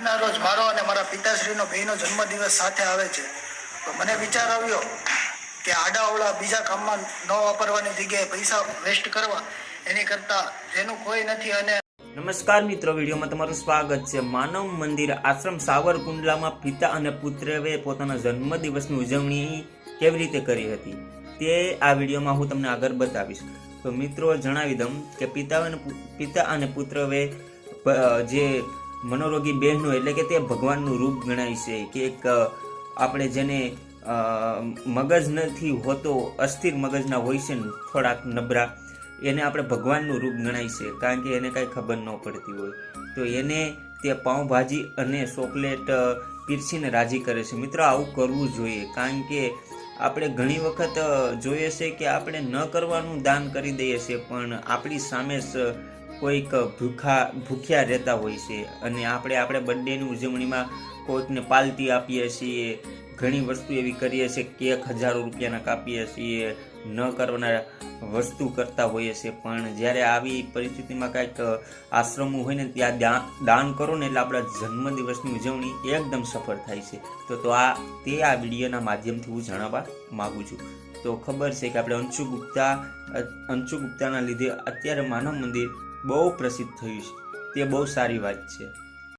આજના રોજ મારો અને મારા પિતાશ્રીનો ભાઈનો જન્મદિવસ સાથે આવે છે. તો મને વિચાર આવ્યો કે આડાઅવળા બીજા કામમાં ન વાપરવાની જગ્યાએ પૈસા વેસ્ટ કરવા, એની કરતાં જેનું કોઈ નથી અને નમસ્કાર મિત્રો, વિડીયોમાં તમારું સ્વાગત છે. માનવ મંદિર આશ્રમ સાવરકુંડલામાં પિતા અને પુત્રએ પોતાના જન્મદિવસની ઉજવણી કેવી રીતે કરી હતી તે આ વિડીયોમાં હું તમને આગળ બતાવીશ. તો મિત્રો, જણાવી દઉં કે પિતા અને પિતા અને પુત્રએ જે મનોરોગી બહેનો એટલે કે તે ભગવાનનું રૂપ ગણાય છે કે એક આપણે જેને મગજ નથી હોતો, અસ્થિર મગજના હોય છે ને થોડાક નબળા, એને આપણે ભગવાનનું રૂપ ગણાય છે કારણ કે એને કાંઈ ખબર ન પડતી હોય. તો એને તે પાઉંભાજી અને ચોકલેટ પીરસીને રાજી કરે છે. મિત્રો, આવું કરવું જોઈએ કારણ કે આપણે ઘણી વખત જોઈએ છે કે આપણે ન કરવાનું દાન કરી દઈએ છીએ, પણ આપણી સામે કોઈક ભૂખા, ભૂખ્યા રહેતા હોય છે અને આપણે આપણે બર્થડેની ઉજવણીમાં કોઈકને પાલતી આપીએ છીએ, ઘણી વસ્તુ એવી કરીએ છીએ, કેક હજારો રૂપિયાના કાપીએ છીએ, ન કરવાના વસ્તુ કરતા હોઈએ છીએ. પણ જ્યારે આવી પરિસ્થિતિમાં કાંઈક આશ્રમો હોય ને ત્યાં દાન કરો ને એટલે આપણા જન્મદિવસની ઉજવણી એકદમ સફળ થાય છે. તો તો આ, તે આ વિડીયોના માધ્યમથી હું જણાવવા માગું છું. તો ખબર છે કે આપણે અંશુ ગુપ્તા અંશુ ગુપ્તાના લીધે અત્યારે માનવ મંદિર બહુ પ્રસિદ્ધ થયું છે. તે બહુ સારી વાત છે.